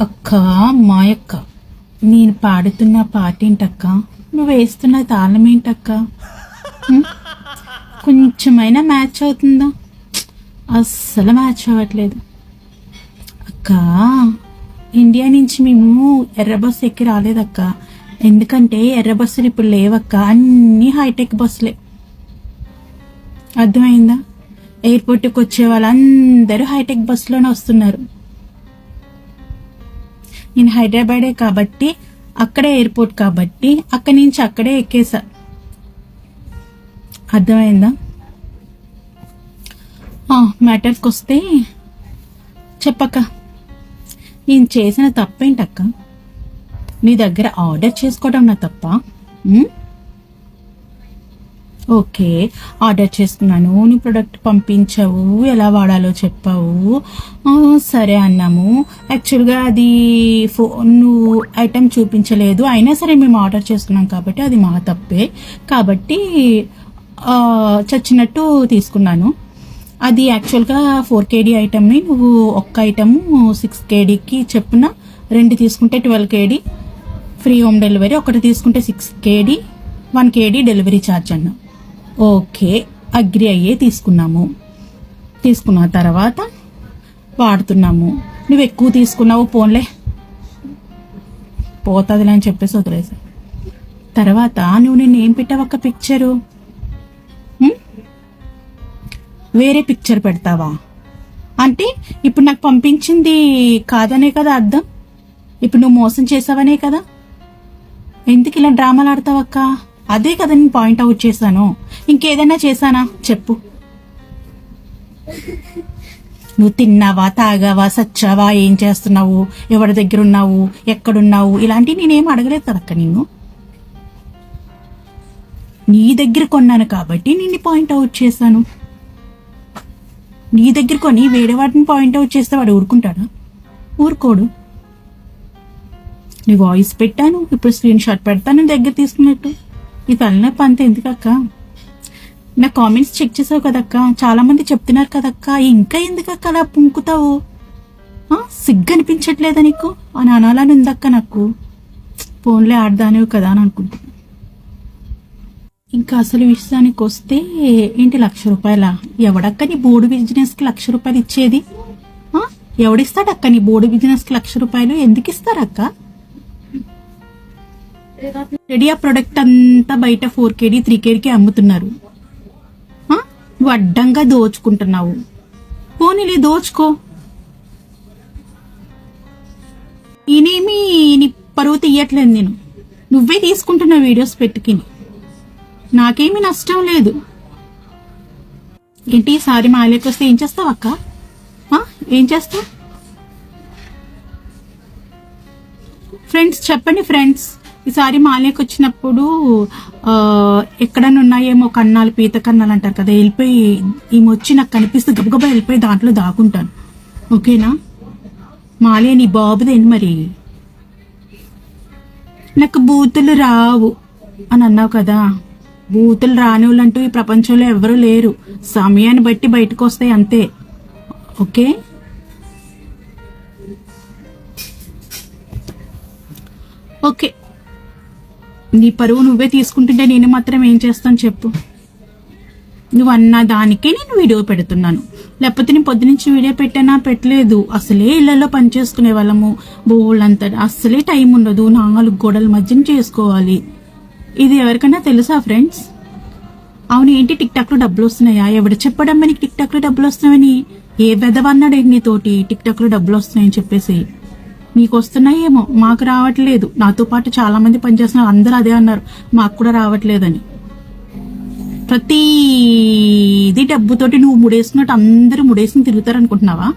అక్క మాయక్క నేను పాడుతున్న పాట ఏంటక్క నువ్వు వేస్తున్న తాళం ఏంటక్క? కొంచెమైనా మ్యాచ్ అవుతుందా? అస్సలు మ్యాచ్ అవ్వట్లేదు. అక్క ఇండియా నుంచి మేము ఎర్ర బస్సు ఎక్కి రాలేదక్క. ఎందుకంటే ఎర్ర బస్సులు ఇప్పుడు లేవక్క. అన్నీ హైటెక్ బస్సులే. అర్థమైందా? ఎయిర్పోర్ట్కి వచ్చే వాళ్ళందరూ హైటెక్ బస్సులోనే వస్తున్నారు. నేను హైదరాబాదే కాబట్టి అక్కడే ఎయిర్పోర్ట్ కాబట్టి అక్కడి నుంచి అక్కడే ఎక్కేసా. అర్థమైందా? మ్యాటర్కి వస్తే చెప్పక్క. నేను చేసిన తప్పేంటక్క? నీ దగ్గర ఆర్డర్ చేసుకోవడం నా తప్ప ఓకే ఆర్డర్ చేసుకున్నాను నీ ప్రొడక్ట్ పంపించావు. ఎలా వాడాలో చెప్పావు. సరే అన్నాము. యాక్చువల్గా అది ఫోన్ నువ్వు ఐటెం చూపించలేదు. అయినా సరే మేము ఆర్డర్ చేసుకున్నాం కాబట్టి అది మా తప్పే. కాబట్టి చచ్చినట్టు తీసుకున్నాను. అది యాక్చువల్గా ఫోర్ కేడీ ఐటమ్ని నువ్వు ఒక్క ఐటము సిక్స్ కేడీకి చెప్పున రెండు తీసుకుంటే twelve KD free home delivery ఒకటి తీసుకుంటే six KD one KD delivery charge అన్న. ఓకే అగ్రి అయ్యే తీసుకున్నాము. తీసుకున్న తర్వాత వాడుతున్నాము. నువ్వు ఎక్కువ తీసుకున్నావు పోన్లే. పోతుందిలే అని చెప్పేసి వదిలేసా. తర్వాత నువ్వు నేను ఏం పెట్టావు ఒక పిక్చరు వేరే పిక్చర్ పెడతావా? అంటే ఇప్పుడు నాకు పంపించింది కాదనే కదా అర్థం? ఇప్పుడు నువ్వు మోసం చేసావనే కదా? ఎందుకు ఇలా డ్రామాలు ఆడతావక్క? అదే కదా నేను పాయింట్ అవుట్ చేశాను. ఇంకేదైనా చేశానా? చెప్పు. నువ్వు తిన్నావా తాగావా సచ్చావా ఏం చేస్తున్నావు ఎవరి దగ్గర ఉన్నావు ఎక్కడున్నావు? ఇలాంటివి నేనేం అడగలేదు కదక్క నిన్ను. నీ దగ్గర కొన్నాను కాబట్టి నిన్ను పాయింట్ అవుట్ చేశాను. నీ దగ్గర కొని వేరే వాటిని పాయింట్ అవుట్ చేస్తే వాడు ఊరుకుంటాడా? ఊరుకోడు. నీ వాయిస్ పెట్టాను ఇప్పుడు స్క్రీన్ షాట్ పెడతాను దగ్గర తీసుకున్నట్టు. ఈ తలనొప్పి అంతే ఎందుకక్క? నా కామెంట్స్ చెక్ చేసావు కదక్క? చాలా మంది చెప్తున్నారు కదక్క ఇంకా ఎందుకక్క అలా పుంకుతావు? ఆ, సిగ్గు అనిపించట్లేదా నీకు? అని అనాలని ఉందక్క నాకు. ఫోన్లే ఆడదానివి కదా అని అనుకుంటున్నా. ఇంకా అసలు విషయానికి వస్తే ఏంటి లక్ష రూపాయల? ఎవడక్క నీ బోర్డు బిజినెస్కి లక్ష రూపాయలు ఇచ్చేది? ఎవడిస్తాడక్క నీ బోర్డు బిజినెస్కి లక్ష రూపాయలు? ఎందుకు ఇస్తారక్క? రెడీ ఆ ప్రొడక్ట్ అంతా బయట ఫోర్ కేడీ త్రీ కేడీకి అమ్ముతున్నారు. నువ్వు అడ్డంగా దోచుకుంటున్నావు. పోనీలే దోచుకో. నేనేమి నీ పరువు తీయట్లేదు నేను. నువ్వే తీసుకుంటున్న వీడియోస్ పెట్టుకుని. నాకేమీ నష్టం లేదు. ఏంటి ఈసారి మా వస్తే ఏం చేస్తావు అక్క? ఏం చేస్తావు? ఫ్రెండ్స్ చెప్పండి ఫ్రెండ్స్. ఈసారి మాలేకి వచ్చినప్పుడు ఎక్కడనున్నాయేమో ఎక్కడన్నా ఉన్నాయేమో కన్నాలు పీత కన్నాలు అంటారు కదా వెళ్ళిపోయి ఈమె వచ్చి నాకు కనిపిస్తే గబగబా వెళ్ళిపోయి దాంట్లో దాక్కుంటాను ఓకేనా? మాలే నీ బాబుదేంటి మరి? నాకు బూతులు రావు అని అన్నావు కదా. బూతులు రానివాళ్ళంటూ ఈ ప్రపంచంలో ఎవరూ లేరు. సమయాన్ని బట్టి బయటకు వస్తాయి అంతే. ఓకే? ఓకే. నీ పరువు నువ్వే తీసుకుంటుంటే నేను మాత్రం ఏం చేస్తాను చెప్పు. నువ్వు అన్న దానికే నేను వీడియో పెడుతున్నాను. లేకపోతే నేను పొద్దునుంచి వీడియో పెట్టానా పెట్టలేదు. అసలే ఇళ్ళలో పనిచేసుకునే వాళ్ళము. బోళ్ళంతా అసలే టైం ఉండదు. నాలుగు గోడల మధ్యన చేసుకోవాలి. ఇది ఎవరికైనా తెలుసా ఫ్రెండ్స్? అవును ఏంటి టిక్ టాక్లో డబ్బులు వస్తున్నాయా? ఎవడు చెప్పడం మనకి టిక్ టాక్లో డబ్బులు వస్తున్నాయని? ఏ వెదవన్నాడు నీతోటి? టిక్ టాక్లో డబ్బులు వస్తున్నాయని చెప్పేసి. నీకు వస్తున్నాయేమో మాకు రావట్లేదు. నాతో పాటు చాలా మంది పనిచేస్తున్నారు. అందరూ అదే అన్నారు. మాకు కూడా రావట్లేదని. ప్రతిది డబ్బుతోటి నువ్వు ముడేసుకున్నట్టు అందరూ ముడేసుకుని తిరుగుతారు అనుకుంటున్నావా